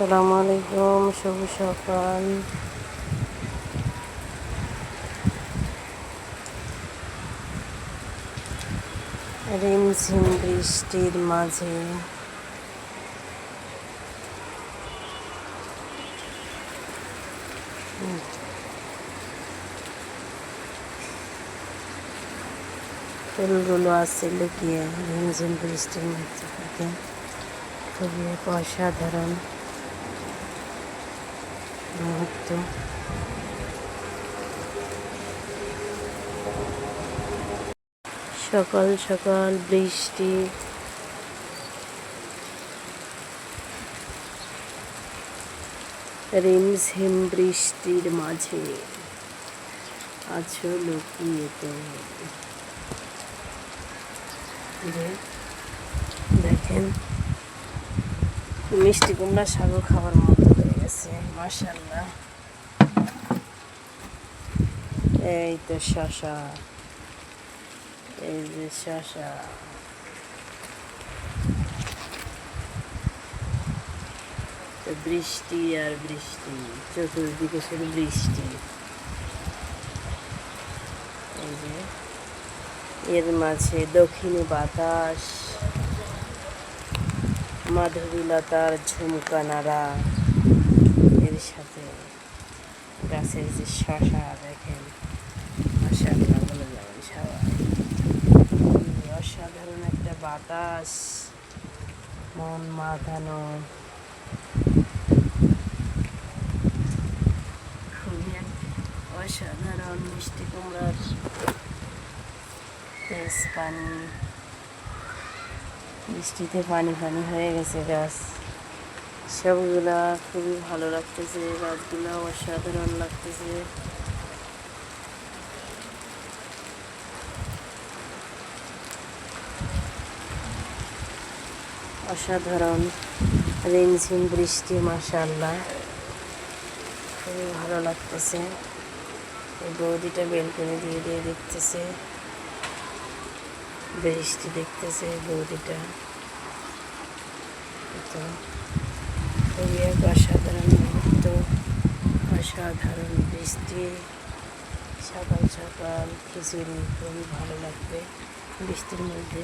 আসসালামু আলাইকুম, শুভ সকাল। রিমঝিম বৃষ্টির মাঝে। ফুলগুলো আছে লুকিয়ে রিমঝিম বৃষ্টির মধ্যে থেকে খুবই অসাধারণ। মুহূর্ত। সকাল সকাল, বৃষ্টি। রিমঝিম বৃষ্টির মাঝে আছো লুকিয়ে তুমি দেখেন, মিষ্টি কুমড়া শাকও খাওয়ার মতো। এই তো শশা এই যে শশা বৃষ্টি আর বৃষ্টি চতুর্দিকে শুধু বৃষ্টি এই যে এর মাঝে দক্ষিণী বাতাস মাধবীলতার ঝুমকা নাড়া সাথে গাছের যে শশা দেখেন মাশাআল্লাহ বলে যাবেন সবাই অসাধারণ একটা বাতাস, মন মাতানো। খুবই অসাধারণ মিষ্টি কুমড়ার তেজ পানি বৃষ্টিতে পানি পানি হয়ে গেছে গাছ। সবগুলা খুবই ভালো লাগতেছে গাছগুলো অসাধারণ লাগতেছে। অসাধারণ রিমঝিম বৃষ্টি মাশাল্লাহ খুবই ভালো লাগতেছে। এই বৌদিটা বেলকনি দিয়ে দিয়ে দেখতেছে। বৃষ্টি দেখতেছে বৌদিটা। তো খুবই এক অসাধারণ মুহূর্ত, অসাধারণ বৃষ্টি, সকাল সকাল খিচুড়ি খুবই ভালো লাগবে। বৃষ্টির মধ্যে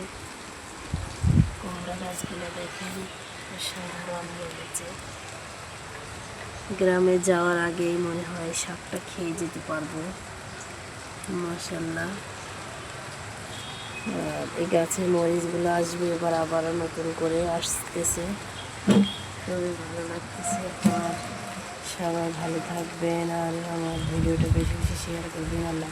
কুমড়া গাছগুলো দেখেন, অসাধারণ লেগেছে। গ্রামে যাওয়ার আগেই মনে হয় শাকটা খেয়ে যেতে পারব। আর এই গাছের মরিচগুলো আসবে, এবার আবার নতুন করে আসতেছে। খুবই ভালো লাগতেছে আর সবাই ভালো থাকবেন আর আমার ভিডিওটা বেশি বেশি শেয়ার করবেন আল্লাহ।